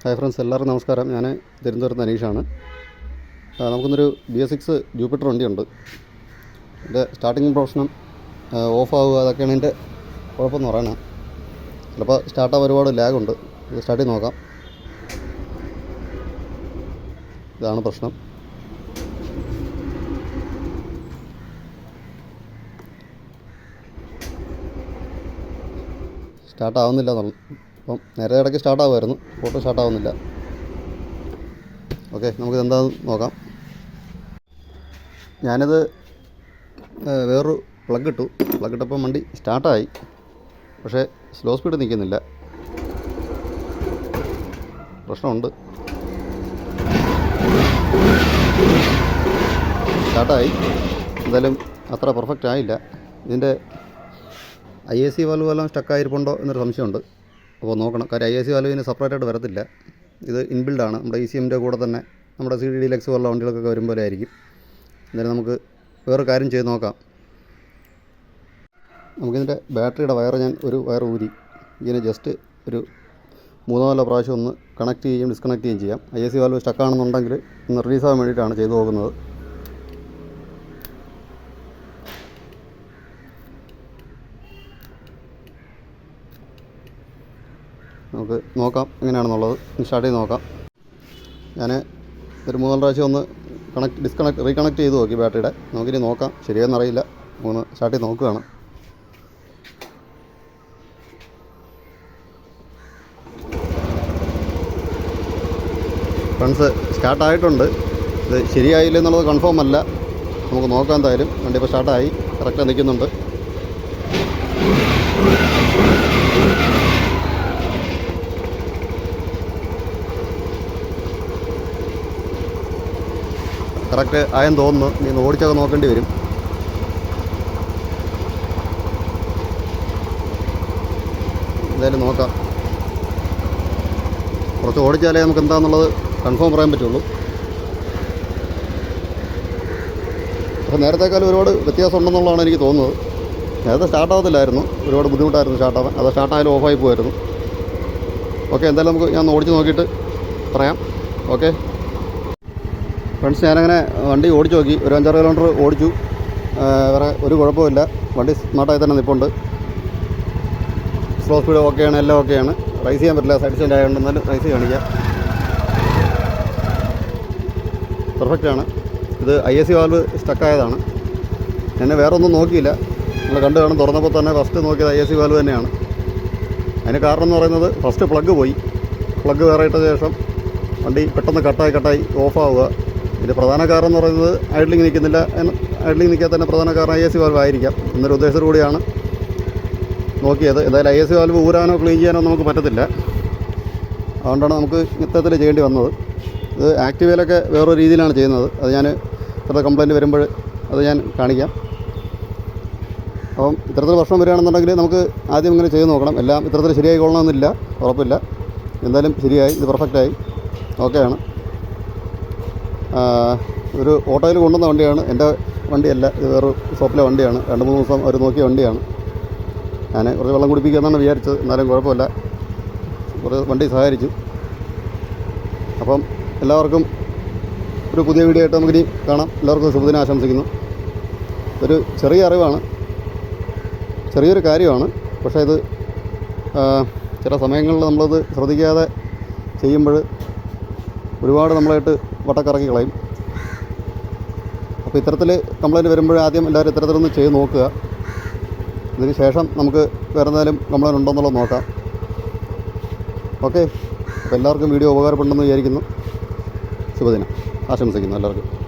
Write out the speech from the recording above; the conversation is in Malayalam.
ഹായ് ഫ്രണ്ട്സ് എല്ലാവർക്കും നമസ്കാരം. ഞാൻ തിരുവനന്തപുരത്ത് അനീഷാണ്. നമുക്കിന്നൊരു ബി എസ് സിക്സ് ജൂപ്പിറ്റർ വണ്ടിയുണ്ട്. എന്റെ സ്റ്റാർട്ടിങ് പ്രൊഫഷനും ഓഫ് ആവുക അതൊക്കെയാണ് എന്റെ കുഴപ്പമെന്ന് പറയണത് ചിലപ്പോൾ സ്റ്റാർട്ടാവാൻ ഒരുപാട് ലാഗുണ്ട് ഇത് സ്റ്റാർട്ട് ചെയ്ത് നോക്കാം. ഇതാണ് പ്രശ്നം. സ്റ്റാർട്ട് ആവുന്നില്ല എന്നുള്ളു അപ്പം നേരെ ഇടയ്ക്ക് സ്റ്റാർട്ട് ആവുമായിരുന്നു. ഫോട്ടോ സ്റ്റാർട്ട് ആവുന്നില്ല. ഓക്കെ നമുക്കിത് എന്താണെന്ന് നോക്കാം. ഞാനിത് വേറൊരു പ്ലഗ് ഇട്ടു. പ്ലഗ് ഇട്ടപ്പം വണ്ടി സ്റ്റാർട്ടായി പക്ഷേ സ്ലോ സ്പീഡ് നിൽക്കുന്നില്ല. പ്രശ്നമുണ്ട്. സ്റ്റാർട്ടായി എന്തായാലും അത്ര പെർഫെക്റ്റ് ആയില്ല. ഇതിന്റെ ഐ എ സി വാൽവ് വല്ലതും സ്റ്റക്കായിരിപ്പുണ്ടോ എന്നൊരു സംശയമുണ്ട്. അപ്പോൾ നോക്കണം. കാര്യം ഐ എ സി ഇതിന് സെപ്പറേറ്റ് ആയിട്ട് വരത്തില്ല. ഇത് ഇൻബിൽഡ് ആണ്. നമ്മുടെ ഇ സി എമ്മിന്റെ കൂടെ തന്നെ നമ്മുടെ സി ഡി ഡി ലെക്സ് പോലുള്ള വണ്ടികൾക്കൊക്കെ വരുമ്പോലെ ആയിരിക്കും. എന്തായാലും നമുക്ക് വേറെ കാര്യം ചെയ്ത് നോക്കാം. നമുക്കിതിന്റെ ബാറ്ററിയുടെ വയർ ഞാൻ ഒരു വയർ ഊരി. ഇതിനെ ജസ്റ്റ് ഒരു മൂന്നോ നാലോ പ്രാവശ്യം ഒന്ന് കണക്ട് ചെയ്യുകയും ഡിസ്കണക്ട് ചെയ്യുകയും ചെയ്യാം. ഐ എസ് സി വാൽവ് സ്റ്റക്കാണെന്നുണ്ടെങ്കിൽ ഒന്ന് റിലീസ് ആവാൻ വേണ്ടിയിട്ടാണ് ചെയ്തു പോകുന്നത്. നമുക്ക് നോക്കാം എങ്ങനെയാണെന്നുള്ളത്. സ്റ്റാർട്ട് ചെയ്ത് നോക്കാം. ഞാൻ ഒരു മൂന്നാൽ പ്രാവശ്യം ഒന്ന് കണക്ട് ഡിസ്കണക്ട് റീകണക്ട് ചെയ്ത് നോക്കി ബാറ്ററിയുടെ. നമുക്കിനി നോക്കാം. ശരിയെന്നറിയില്ല മൂന്ന് സ്റ്റാർട്ട് ചെയ്ത് നോക്കുകയാണ്. ഫ്രണ്ട്സ് സ്റ്റാർട്ടായിട്ടുണ്ട് ഇത് ശരിയായില്ല എന്നുള്ളത് കൺഫേം അല്ല. നമുക്ക് നോക്കാം എന്തായാലും. വണ്ടി ഇപ്പോൾ സ്റ്റാർട്ടായി. കറക്റ്റ് നിൽക്കുന്നുണ്ട്. കറക്റ്റ് ആയെന്ന് തോന്നുന്നു. നീ ഒന്ന് ഓടിച്ചൊക്കെ നോക്കേണ്ടി വരും. എന്തായാലും നോക്കാം. കുറച്ച് ഓടിച്ചാലേ നമുക്ക് എന്താണെന്നുള്ളത് കൺഫേം പറയാൻ പറ്റുള്ളൂ. പക്ഷേ നേരത്തേക്കാളും ഒരുപാട് വ്യത്യാസം ഉണ്ടെന്നുള്ളതാണ് എനിക്ക് തോന്നുന്നത്. നേരത്തെ സ്റ്റാർട്ടാകത്തില്ലായിരുന്നു ഒരുപാട് ബുദ്ധിമുട്ടായിരുന്നു സ്റ്റാർട്ടാവാൻ അത് സ്റ്റാർട്ടായാലും ഓഫായി പോയിരുന്നു ഓക്കെ എന്തായാലും നമുക്ക് ഞാൻ ഓടിച്ച് നോക്കിയിട്ട് പറയാം. ഓക്കെ ഫ്രണ്ട്സ് ഞാനങ്ങനെ വണ്ടി ഓടിച്ചു നോക്കി. ഒരു അഞ്ചാറ് കിലോമീറ്റർ ഓടിച്ചു. വേറെ ഒരു കുഴപ്പമില്ല വണ്ടി സ്മാർട്ടായി തന്നെ നിൽപ്പുണ്ട് സ്ലോ സ്പീഡ് ഓക്കെയാണ് എല്ലാം ഓക്കെയാണ് റൈസ് ചെയ്യാൻ പറ്റില്ല. സൈഡ് സ്റ്റാൻഡ് ആയതുകൊണ്ട് എന്നാലും റൈസ് കാണിക്കാം പെർഫെക്റ്റാണ് ഇത് ഐ എസ് സി വാൽവ് സ്റ്റക്കായതാണ് എന്നെ വേറെ ഒന്നും നോക്കിയില്ല. നമ്മൾ കണ്ടു കാണും. തുറന്നപ്പോൾ തന്നെ ഫസ്റ്റ് നോക്കിയത് ഐ എസ് സി വാൽവ് തന്നെയാണ്. അതിന് കാരണം എന്ന് പറയുന്നത് ഫസ്റ്റ് പ്ലഗ് പോയി. പ്ലഗ് വേറെ ഇട്ട ശേഷം വണ്ടി പെട്ടെന്ന് കട്ടായി കട്ടായി ഓഫ് ഇതിന്റെ പ്രധാന കാരണം എന്ന് പറയുന്നത് ഐഡ്ലിംഗ് നിൽക്കുന്നില്ല ഐഡ്ലിംഗ് നിൽക്കാത്തതിന്റെ പ്രധാന കാരണം ഐ എസ് സി വാൽവ് ആയിരിക്കാം. എന്നൊരു ഉദ്ദേശത്തോടു കൂടിയാണ് നോക്കിയത്. എന്തായാലും ഐ എസ് സി വാൽവ് ഊരാനോ ക്ലീൻ ചെയ്യാനോ നമുക്ക് പറ്റത്തില്ല. അതുകൊണ്ടാണ് നമുക്ക് ഇത്തരത്തിൽ ചെയ്യേണ്ടി വന്നത്. ഇത് ആക്റ്റീവയിലൊക്കെ വേറൊരു രീതിയിലാണ് ചെയ്യുന്നത്. അത് ഞാൻ ഇത്ര കംപ്ലയിന്റ് വരുമ്പോൾ അത് ഞാൻ കാണിക്കാം. അപ്പം ഇത്തരത്തിൽ പ്രശ്നം വരികയാണെന്നുണ്ടെങ്കിൽ നമുക്ക് ആദ്യം ഇങ്ങനെ ചെയ്ത് നോക്കണം. എല്ലാം ഇത്തരത്തിൽ ശരിയായി കൊള്ളണമെന്നില്ല. ഉറപ്പില്ല. എന്തായാലും ശരിയായി. ഇത് പെർഫെക്റ്റായി ഓക്കെയാണ് ഒരു ഓട്ടോയിൽ കൊണ്ടുവന്ന വണ്ടിയാണ്. എന്റെ വണ്ടിയല്ല ഇത് വേറെ ഷോപ്പിലെ വണ്ടിയാണ്. രണ്ട് മൂന്ന് ദിവസം അവർ നോക്കിയ വണ്ടിയാണ്. ഞാൻ കുറച്ച് വെള്ളം കുടിപ്പിക്കാമെന്നാണ് വിചാരിച്ചത്. എന്നാലും കുഴപ്പമില്ല. കുറേ വണ്ടി സഹായിച്ചു അപ്പം എല്ലാവർക്കും ഒരു പുതിയ വീഡിയോ ആയിട്ട് നമുക്കിനി കാണാം. എല്ലാവർക്കും ശുഭദിനം ആശംസിക്കുന്നു. ഒരു ചെറിയ അറിവാണ്. ചെറിയൊരു കാര്യമാണ്. പക്ഷേ ഇത് ചില സമയങ്ങളിൽ നമ്മളത് ശ്രദ്ധിക്കാതെ ചെയ്യുമ്പോൾ ഒരുപാട് നമ്മളായിട്ട് വട്ടക്കറക്കി കളയും. അപ്പോൾ ഇത്തരത്തിൽ കംപ്ലയിന്റ് വരുമ്പോൾ ആദ്യം എല്ലാവരും ഇത്തരത്തിലൊന്ന് ചെയ്ത് നോക്കുക. ഇതിന് ശേഷം നമുക്ക് വേറെ എന്തെങ്കിലും കംപ്ലയിന്റ് ഉണ്ടോയെന്നുള്ളത് നോക്കാം. ഓക്കെ അപ്പോൾ എല്ലാവർക്കും വീഡിയോ ഉപകാരപ്പെടുന്നു വിചാരിക്കുന്നു. ശുഭദിനം. ആശംസിക്കുന്നു എല്ലാവർക്കും.